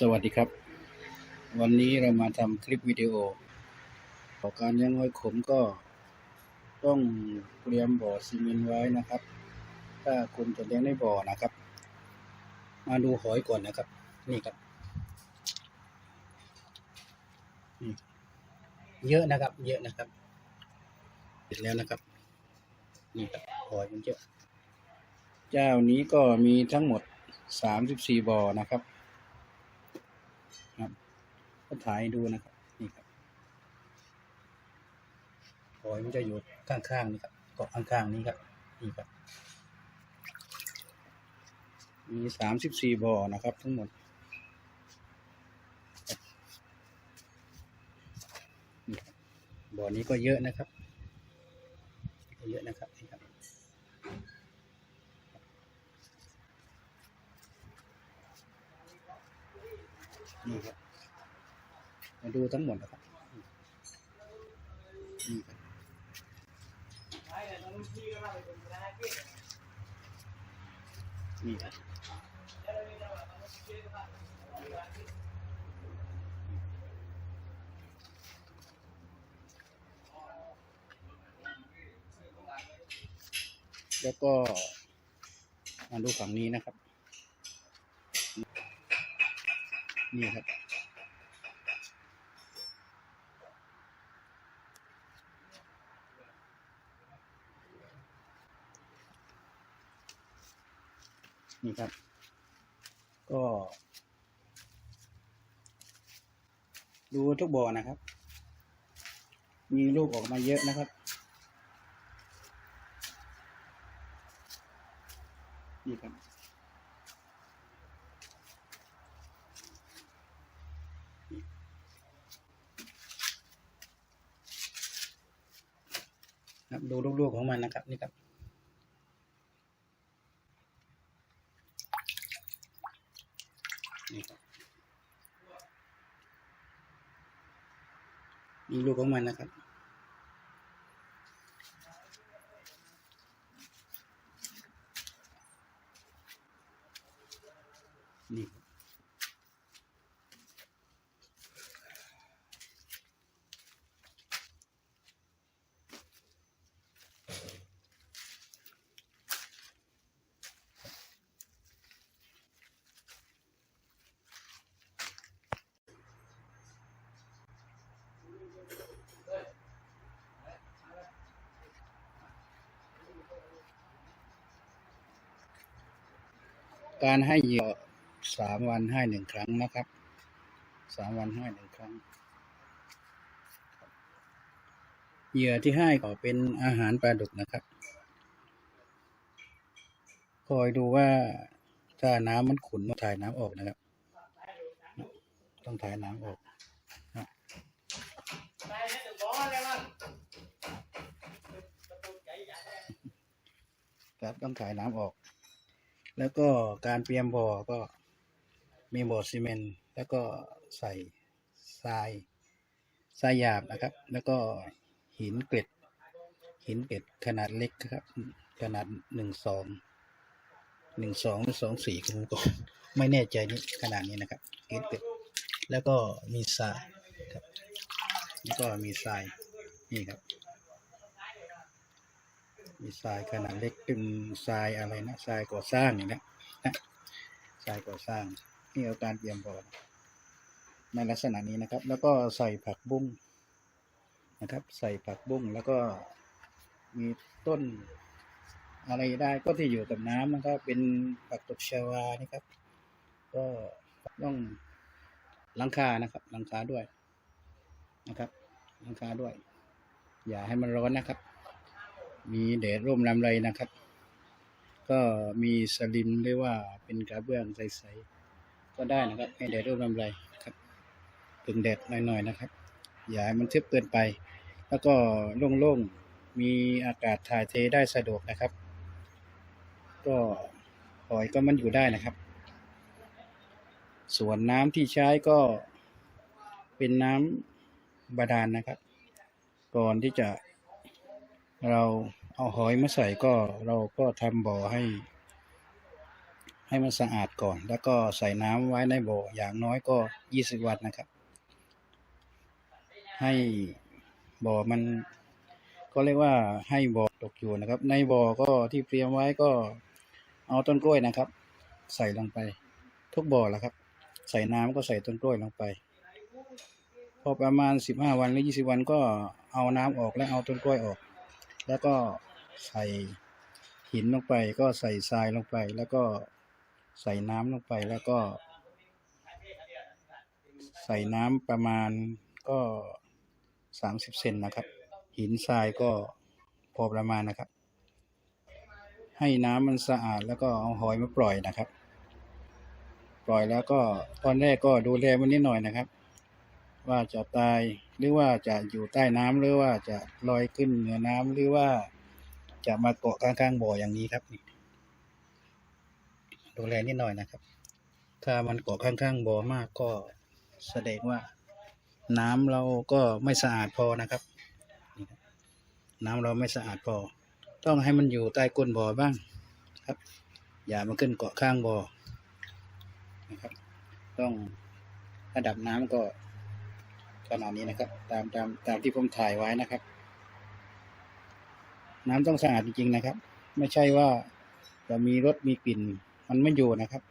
สวัสดีครับ วันนี้เรามาทำคลิปวิดีโอต่อการเลี้ยงหอยขมก็ต้องเตรียมบ่อซีเมนต์ไว้นะครับ ถ้าคุณจะเลี้ยงในบ่อนะครับ มาดูหอยก่อนนะครับ นี่ครับเยอะนะครับ เยอะนะครับเสร็จแล้วนะครับ นี่ครับหอยมันเยอะ เจ้านี้ก็มีทั้งหมดสามสิบสี่บ่อนะครับ็ถ่ายดูนะครับนี่ครับหอยมันจะอยู่ข้างๆนี่ครับเกาะข้างๆนี้ครับนี่ครับ มีสามสิบสี่บ่อนะครับ ทั้งหมดนี่ครับบ่อนี้ก็เยอะนะครับเยอะนะครับนี่ครับนี่ครับ มาดูทั้งหมดนะครับนี่ครับนี่ครับแล้วก็มาดูฝั่งนี้นะครับ นี่ครับ นี่ครับ ก็ ดูทุกบ่อนะครับ มีลูกออกมาเยอะนะครับ นี่ครับครับดูลูกๆของมันนะครับนี่ครับ นี่ครับนี่ลูกของมันนะครับ นี่ การให้เหยื่อสามวันให้หนึ่งครั้งนะครับสามวันให้หนึ่งครั้งเหยื่อที่ให้ก็เป็นอาหารปลาดุกนะครับ คอยดูว่าถ้าน้ำมันขุ่นต้องถ่ายน้ำออกนะครับ ต้องถ่ายน้ำออกครับต้องถ่ายน้ำออก แล้วก็การเตรียมบ่อก็มีบ่อซีเมนต์แล้วก็ใส่ทรายทรายหยาบนะครับ แล้วก็หินเกล็ด หินเกล็ดขนาดเล็กครับ ขนาดหนึ่งสองหนึ่งสองหรือสองสี่ผมก็ไม่แน่ใจนี่ขนาดนี้นะครับหินเกล็ดแล้วก็มีทรายครับแล้วก็มีทรายนี่ครับ มีทรายขนาดเล็กเป็นทรายอะไรนะทรายก่อสร้างนี่นะนะทรายก่อสร้างนี่เอาการเตรียมบ่อนในลักษณะนี้นะครับ แล้วก็ใส่ผักบุ้งนะครับ ใส่ผักบุ้งแล้วก็มีต้นอะไรได้ก็ที่อยู่กับน้ำนะครับ เป็นผักตบชวานี่ครับ ก็ต้องหลังคานะครับหลังคาด้วยนะครับหลังคาด้วย อย่าให้มันร้อนนะครับ มีแดดร่มลำไรนะครับ ก็มีสลิมหรือว่าเป็นกระเบื้องใสๆก็ได้นะครับให้แดดร่มลำไรครับถึงแดดหน่อยๆนะครับ อย่าให้มันทึบเกินไป แล้วก็โล่งๆมีอากาศถ่ายเทได้สะดวกนะครับ ก็หอยก็มันอยู่ได้นะครับ ส่วนน้ำที่ใช้ก็เป็นน้ำบาดาลนะครับ ก่อนที่จะ เราเอาหอยมาใส่ก็เราก็ทำบ่อให้ ให้มันสะอาดก่อน แล้วก็ใส่น้ำไว้ในบ่ออย่างน้อยก็ยี่สิบวันนะครับ ให้บ่อมัน ก็เรียกว่าให้บ่อตกอยู่นะครับ ในบ่อก็ที่เตรียมไว้ก็เอาต้นกล้วยนะครับ ใส่ลงไป ทุกบ่อแหละครับ ใส่น้ำก็ใส่ต้นกล้วยลงไปพอประมาณสิบห้าวันหรือยี่สิบวันก็เอาน้ำออกและเอาต้นกล้วยออก แล้วก็ใส่หินลงไป ก็ใส่ทรายลงไป แล้วก็ใส่น้ำลงไปแล้วก็ ใส่น้ำประมาณก็สามสิบเซนนะครับ หินทรายก็พอประมาณนะครับ ให้น้ำมันสะอาดแล้วก็เอาหอยมาปล่อยนะครับ ปล่อยแล้วก็ตอนแรกก็ดูแลมันนิดหน่อยนะครับ ว่าจะตายหรือว่าจะอยู่ใต้น้ำหรือว่าจะลอยขึ้นเหนือน้ำหรือว่าจะมาเกาะข้างๆบ่ออย่างนี้ครับนี่ดูแลนิดหน่อยนะครับ ถ้ามันเกาะข้างๆบ่อมากก็แสดงว่า น้ำเราก็ไม่สะอาดพอนะครับนี่ครับน้ำเราไม่สะอาดพอ ต้องให้มันอยู่ใต้ก้นบ่อบ้างครับ อย่ามาขึ้นเกาะข้างบ่อนะครับ ต้องระดับน้ำก็ ขนาดนี้นะครับ ตามตามตามที่ผมถ่ายไว้นะครับ น้ำต้องสะอาดจริงๆนะครับ ไม่ใช่ว่าจะมีรสมีกลิ่น มันไม่อยู่นะครับ